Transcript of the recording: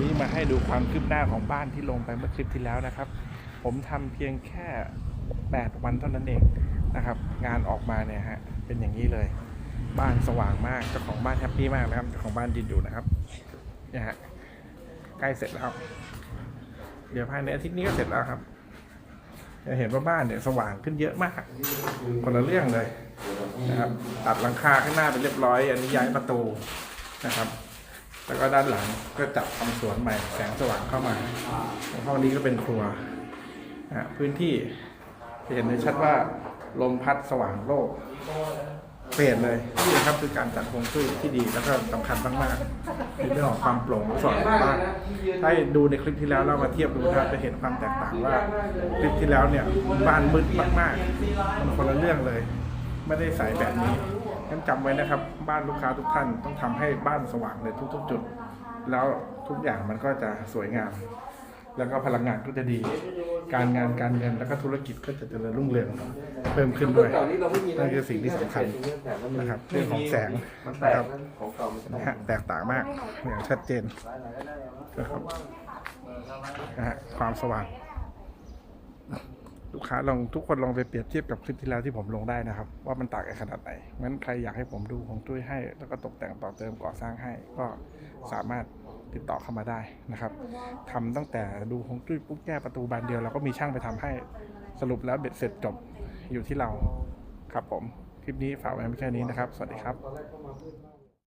นี่มาให้ดูความคืบหน้าของบ้านที่ลงไปเมื่อคลิปที่แล้วนะครับ ผมทำเพียงแค่ 8 วันเท่านั้นเองนะครับ งานออกมาเนี่ยฮะเป็นอย่างนี้เลย บ้านสว่างมากเจ้าของบ้านแฮปปี้มากนะครับเจ้าของบ้านยืนอยู่นะครับเนี่ยฮะใกล้เสร็จแล้ว เดี๋ยวภายในอาทิตย์นี้ก็เสร็จแล้วครับจะเห็นว่าบ้านเนี่ยสว่างขึ้นเยอะมาก คนละเรื่องเลยนะครับ ตัดหลังคาข้างหน้าไปเรียบร้อย อันนี้ย้ายประตูนะครับ แล้วก็ด้านหลังก็จับทำสวนใหม่แสงสว่างเข้ามาห้องนี้ก็เป็นครัวพื้นที่จะเห็นได้ชัดว่าลมพัดสว่างโลก เปลี่ยนเลยนี่นะครับคือการจัดฮวงจุ้ยที่ดีแล้วก็สำคัญมากๆในเรื่องของความโปร่งสว่างของบ้านถ้าดูในคลิปที่แล้วเรามาเทียบดูนะครับจะเห็นความแตกต่างว่าคลิปที่แล้วเนี่ยบ้านมืดมากๆมันคนละเรื่องเลย ไม่ได้ใสแบบนี้งั้นจำไว้นะครับ บ้านลูกค้าทุกท่านต้องทำให้บ้านสว่างในทุก ๆ จุด แล้วทุกอย่างมันก็จะสวยงาม แล้วก็พลังงานก็จะดี การงานการเงินแล้วก็ธุรกิจก็จะเจริญรุ่งเรืองเพิ่มขึ้นด้วยนั่นคือสิ่งที่สำคัญนะครับเรื่องของแสงมันแตนะกครับของเก่ามันนะฮะแตกต่างมากอย่างชัดเจนนะครับนะฮะความสว่าง ลูกค้าลองทุกคนลองไปเปรียบเทียบกับคลิปที่แล้วที่ผมลงได้นะครับ ว่ามันต่างกันขนาดไหนงั้นใครอยากให้ผมดูของจุ้ยให้ แล้วก็ตกแต่งต่อเติมก่อสร้างให้ ก็สามารถติดต่อเข้ามาได้นะครับทำตั้งแต่ดูของจุ้ยปุ๊บแก้ประตูบานเดียวเราก็มีช่างไปทำให้สรุปแล้วเบ็ดเสร็จจบอยู่ที่เราครับผมคลิปนี้ฝากไว้แค่นี้นะครับ สวัสดีครับ